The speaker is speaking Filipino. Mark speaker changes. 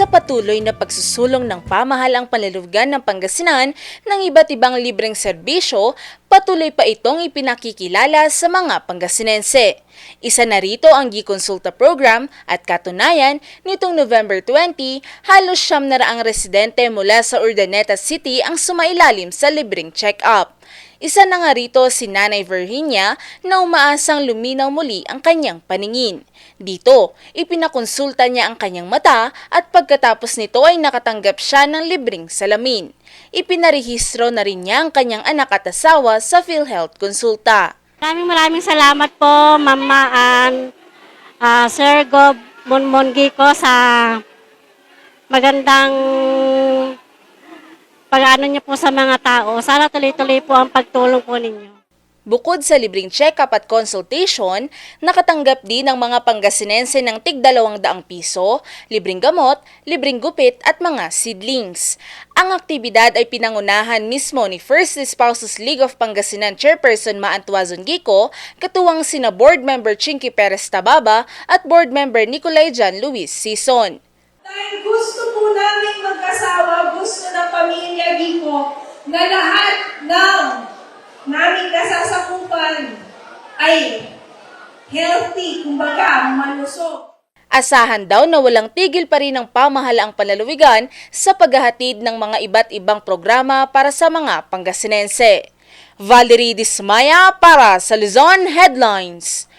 Speaker 1: sa patuloy na pagsusulong ng pamahalang panlulugan ng Pangasinan ng iba't ibang libreng serbisyo, patuloy pa itong ipinakikilala sa mga Pangasinense. Isa na rito ang Gikonsulta Program at katunayan, nitong November 20, halos siyam na raang residente mula sa Urdaneta City ang sumailalim sa libreng check-up. Isa na nga rito si Nanay Virginia na umaasang luminaw muli ang kanyang paningin. Dito, ipinakonsulta niya ang kanyang mata at pagkatapos nito ay nakatanggap siya ng libreng salamin. Ipinarehistro na rin niya ang kanyang anak at asawa sa PhilHealth Konsulta.
Speaker 2: Maraming maraming salamat po, Mama and ah, Sir Gob Monmongi ko sa magandang pag-ano niyo po sa mga tao. Sana tuloy-tuloy po ang pagtulong po ninyo.
Speaker 1: Bukod sa libreng check-up at consultation, nakatanggap din ang mga Pangasinense ng tig 200 piso, libreng gamot, libreng gupit at mga seedlings. Ang aktibidad ay pinangunahan mismo ni First Spouses League of Pangasinan Chairperson Maantuazon Gico, katuwang sina Board Member Chinky Perez Tababa at Board Member Nicolay Jan Luis Sison.
Speaker 3: Dahil gusto po namin mag-asawa, gusto ng pamilya Gico na lahat ay healthy, kumbaga, malusog.
Speaker 1: Asahan daw na walang tigil pa rin ang pamahalaang panlalawigan sa paghahatid ng mga iba't ibang programa para sa mga Pangasinense. Valerie Dismaya para sa Luzon Headlines.